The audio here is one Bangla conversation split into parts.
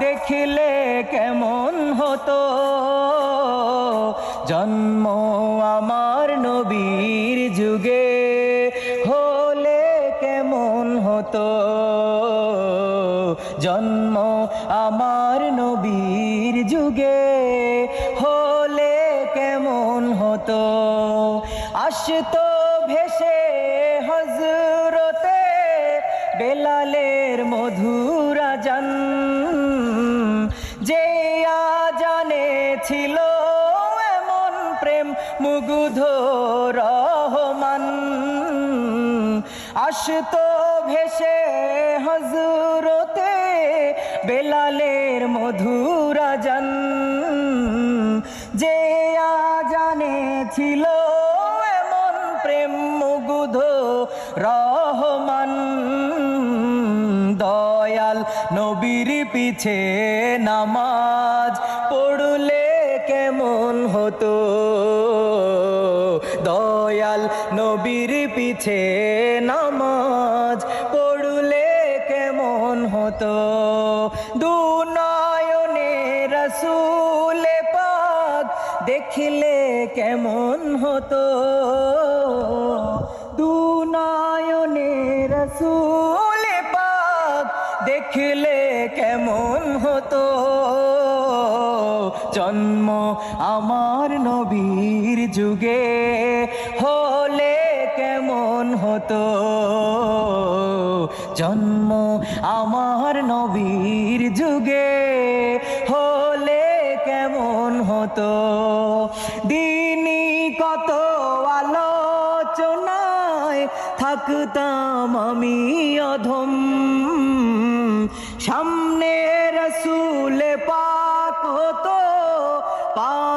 দেখলে কেমন হতো? জন্ম আমার নবীর যুগে হলে কেমন হতো? জন্ম আমার নবীর যুগে হলে কেমন হতো? আসতো ভেসে হজরতে বেলালের মধুরা ছিল এমন প্রেম মুগ্ধ রহমান। আসতো ভেসে হজরতে বেলালের মধুরা জান যে জানে ছিল এমন প্রেম মুগ্ধ রহমান। দয়াল নবীর পিছে নামাজ পড়লে কেমন হতো? দয়াল নবীর পিছে নামাজ পড়লে কেমন হতো? দুনয়নে রসুল পাক দেখলে কেমন হতো? দুনয়নে রসুল পাক দেখলে কেমন হতো? জন্ম আমার নবীর যুগে হলে কেমন হতো? জন্ম আমার নবীর যুগে হলে কেমন হতো? দিনই কত আলোচনায় থাকতাম আমি অধম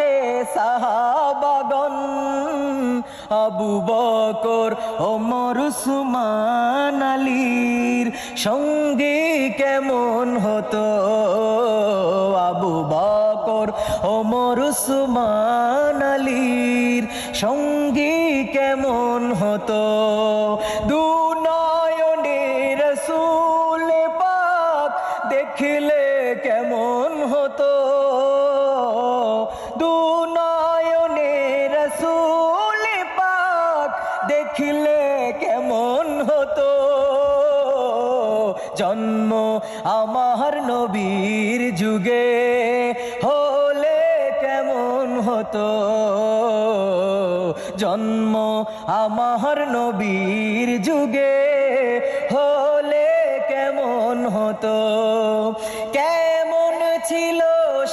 পাশে সাহাবাগন আবু বকর, ওমর, উসমান, আলীর সঙ্গে কেমন হতো? আবু বকর, ওমর, উসমান, আলীর সঙ্গে কেমন হতো? দুনয়নে রসুল পাক দেখলে কেমন হতো? জন্ম আমার নবীর যুগে হলে কেমন হতো? জন্ম আমার নবীর যুগে হলে কেমন হতো? কেমন ছিল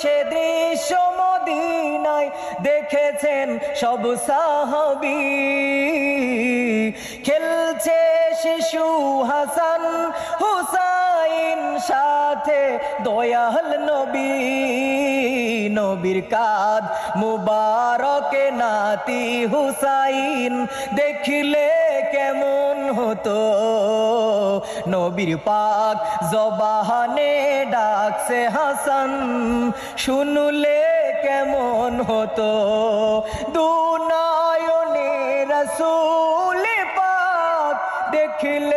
সে দৃশ্য মদিনায় দেখেছেন সব সাহাবি? সাথে দয়াল নবী, নবীর কাদ মুবারকে নাতি হুসাইন। দেখিলে কেমন হতো? নবীর পাক জবাহানে ডাকছে হাসান, শুনলে কেমন হতো? দুনয়নে রসুল পাক দেখলে